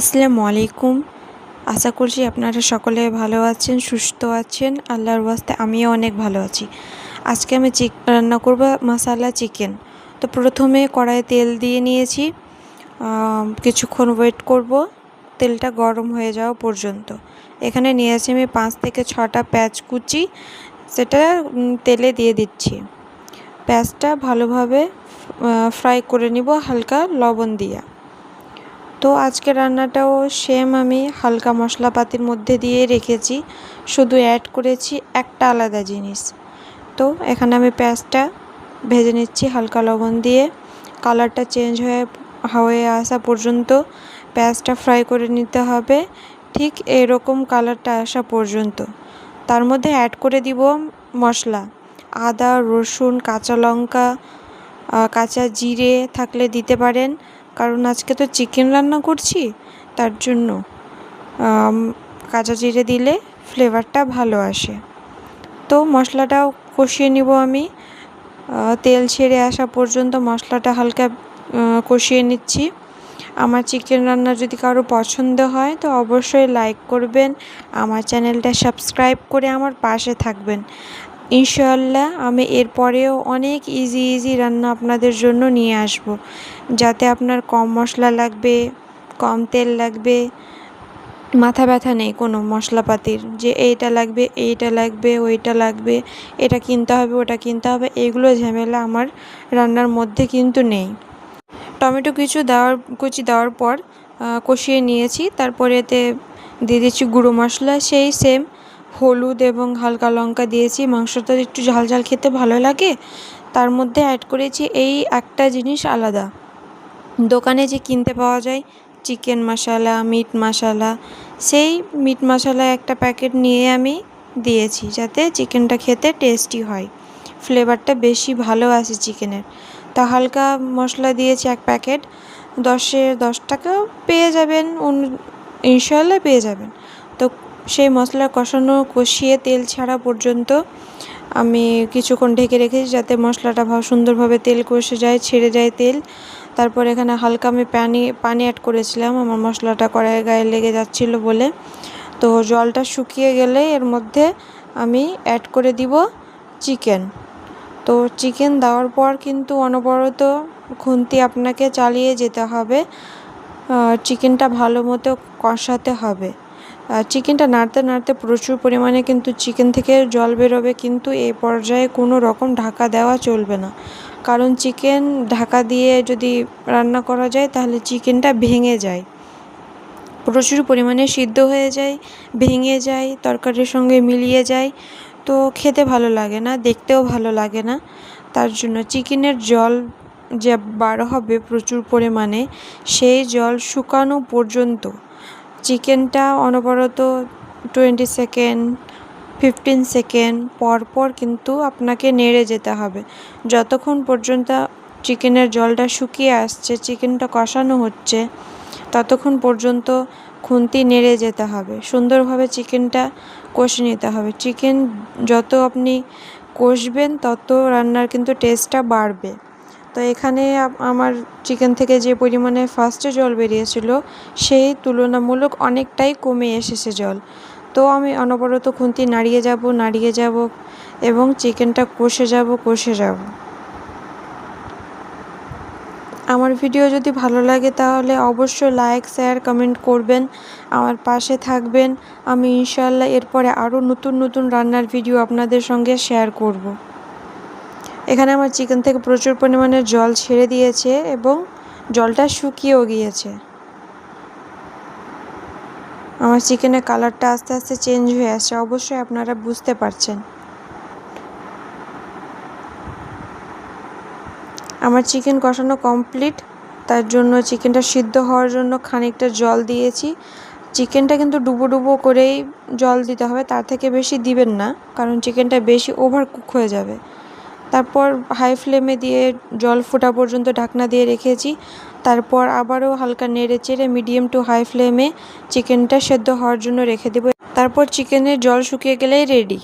আসসালামু আলাইকুম। আশা করছি আপনারা সকলে ভালো আছেন, সুস্থ আছেন। আল্লাহর ওয়াস্তে আমিও অনেক ভালো আছি। আজকে আমি চিক রান্না করব মশালা চিকেন। তো প্রথমে কড়াইয়ে তেল দিয়ে নিয়েছি। কিছুক্ষণ ওয়েট করব। তেলটা গরম হয়ে যাওয়া পর্যন্ত। এখানে নিয়েছি আমি পাঁচ থেকে ছটা পেঁয়াজ কুচি। সেটা তেলে দিয়ে দিচ্ছি। পেঁয়াজটা ভালোভাবে ফ্রাই করে নিব হালকা লবণ দিয়ে। তো আজকে রান্নাটাও সেম আমি হালকা মশলাপাতির মধ্যে দিয়ে রেখেছি। শুধু অ্যাড করেছি একটা আলাদা জিনিস। তো এখানে আমি পেঁয়াজটা ভেজে নিচ্ছি হালকা লবণ দিয়ে। কালারটা চেঞ্জ হয়ে হয়ে আসা পর্যন্ত পেঁয়াজটা ফ্রাই করে নিতে হবে। ঠিক এরকম কালারটা আসা পর্যন্ত। তার মধ্যে অ্যাড করে দিব মশলা। আদা, রসুন, কাঁচা লঙ্কা কাঁচা জিরে থাকলে দিতে পারেন। কারণ আজকে তো চিকেন রান্না করছি, তার জন্য কাঁচা জিরে দিলে ফ্লেভারটা ভালো আসে। তো মশলাটাও কষিয়ে নিব আমি। তেল ছেড়ে আসা পর্যন্ত মশলাটা হালকা কষিয়ে নিচ্ছি। আমার চিকেন রান্না যদি কারও পছন্দ হয়, তো অবশ্যই লাইক করবেন। আমার চ্যানেলটা সাবস্ক্রাইব করে আমার পাশে থাকবেন। ইনশাল্লাহ আমি এরপরেও অনেক ইজি ইজি রান্না আপনাদের জন্য নিয়ে আসব। যাতে আপনার কম মশলা লাগবে, কম তেল লাগবে, মাথা ব্যথা নেই কোনো মশলাপাতির, যে এইটা লাগবে এইটা লাগবে, ওইটা লাগবে, এটা কিনতে হবে, ওটা কিনতে হবে, এগুলো ঝামেলা আমার রান্নার মধ্যে কিন্তু নেই। টমেটো কিছু দেওয়ার, কুচি দেওয়ার পর কষিয়ে নিয়েছি, তারপরে এতে দিয়ে দিচ্ছি গুঁড়ো মশলা, সেই সেম হলুদ এবং হালকা লঙ্কা দিয়েছি, মাংসটা একটু ঝাল ঝাল খেতে ভালো লাগে। তার মধ্যে অ্যাড করেছি এই একটা জিনিস আলাদা। দোকানে যে কিনতে পাওয়া যায় চিকেন মশলা মিট মশলা সেই মিট মশলা একটা প্যাকেট নিয়ে আমি দিয়েছি যাতে চিকেনটা খেতে টেস্টি হয়। ফ্লেভারটা বেশি ভালো আসে চিকেনের তা হালকা মশলা দিয়েছি এক প্যাকেট দশে দশ টাকা পেয়ে যাবেন ইনশাল্লাহ পেয়ে যাবেন। তো সেই মশলা কষানো, কষিয়ে তেল ছাড়া পর্যন্ত আমি কিছুক্ষণ ঢেকে রেখেছি যাতে মশলাটা ভালো সুন্দরভাবে তেল কষে যায়, ছেড়ে যায় তেল। তারপর এখানে হালকা আমি পানি পানি অ্যাড করেছিলাম। আমার মশলাটা কড়াইয়ের গায়ে লেগে যাচ্ছিল বলে। তো জলটা শুকিয়ে গেলে এর মধ্যে আমি অ্যাড করে দিব চিকেন তো চিকেন দেওয়ার পর কিন্তু অনবরত খুন্তি আপনাকে চালিয়ে যেতে হবে। চিকেনটা ভালো মতো কষাতে হবে। চিকেনটা নাড়তে নাড়তে প্রচুর পরিমাণে কিন্তু চিকেন থেকে জল বেরোবে, কিন্তু এই পর্যায়ে কোনো রকম ঢাকা দেওয়া চলবে না। কারণ চিকেন ঢাকা দিয়ে যদি রান্না করা যায়, তাহলে চিকেনটা ভেঙে যায়। প্রচুর পরিমাণে সিদ্ধ হয়ে যায়, ভেঙে যায়, তরকারির সঙ্গে মিলিয়ে যায়। তো খেতে ভালো লাগে না, দেখতেও ভালো লাগে না। তার জন্য চিকেনের জল যে বার হবে প্রচুর পরিমাণে, সেই জল শুকানো পর্যন্ত চিকেনটা অনবরত টোয়েন্টি সেকেন্ড ফিফটিন সেকেন্ড পর পর কিন্তু আপনাকে নেড়ে যেতে হবে। যতক্ষণ পর্যন্ত চিকেনের জলটা শুকিয়ে আসছে, চিকেনটা কষানো হচ্ছে, ততক্ষণ পর্যন্ত খুন্তি নেড়ে যেতে হবে। সুন্দরভাবে চিকেনটা কষে নিতে হবে। চিকেন যত আপনি কষবেন, তত রান্নার কিন্তু টেস্টটা বাড়বে। তো এখানে আমার চিকেন থেকে যে পরিমাণে ফার্স্টে জল বেরিয়েছিল, সেই তুলনামূলক অনেকটাই কমে এসেছে জল। তো আমি অনবরত খুন্তি নাড়িয়ে যাব নাড়িয়ে যাব এবং চিকেনটা কষে যাব কষে যাব। আমার ভিডিও যদি ভালো লাগে তাহলে অবশ্যই লাইক শেয়ার কমেন্ট করবেন। আমার পাশে থাকবেন। আমি ইনশাল্লাহ এরপরে আরও নতুন নতুন রান্নার ভিডিও আপনাদের সঙ্গে শেয়ার করব। এখানে আমার চিকেন থেকে প্রচুর পরিমাণে জল ছেড়ে দিয়েছে এবং জলটা শুকিয়েও গিয়েছে। আমার চিকেনের কালারটা আস্তে আস্তে চেঞ্জ হয়ে আসছে, অবশ্যই আপনারা বুঝতে পারছেন। আমার চিকেন কষানো কমপ্লিট, তার জন্য চিকেনটা সিদ্ধ হওয়ার জন্য খানিকটা জল দিয়েছি। চিকেনটা কিন্তু ডুবো ডুবো করেই জল দিতে হবে, তার থেকে বেশি দিবেন না, কারণ চিকেনটা বেশি ওভার কুক হয়ে যাবে। তারপর হাই ফ্লেমে দিয়ে জল ফোটা পর্যন্ত ঢাকনা দিয়ে রেখেছি। তারপর আবারও হালকা নেড়ে চেড়ে মিডিয়াম টু হাই ফ্লেমে চিকেনটা সেদ্ধ হওয়ার জন্য রেখে দেবো। তারপর চিকেনের জল শুকিয়ে গেলেই রেডি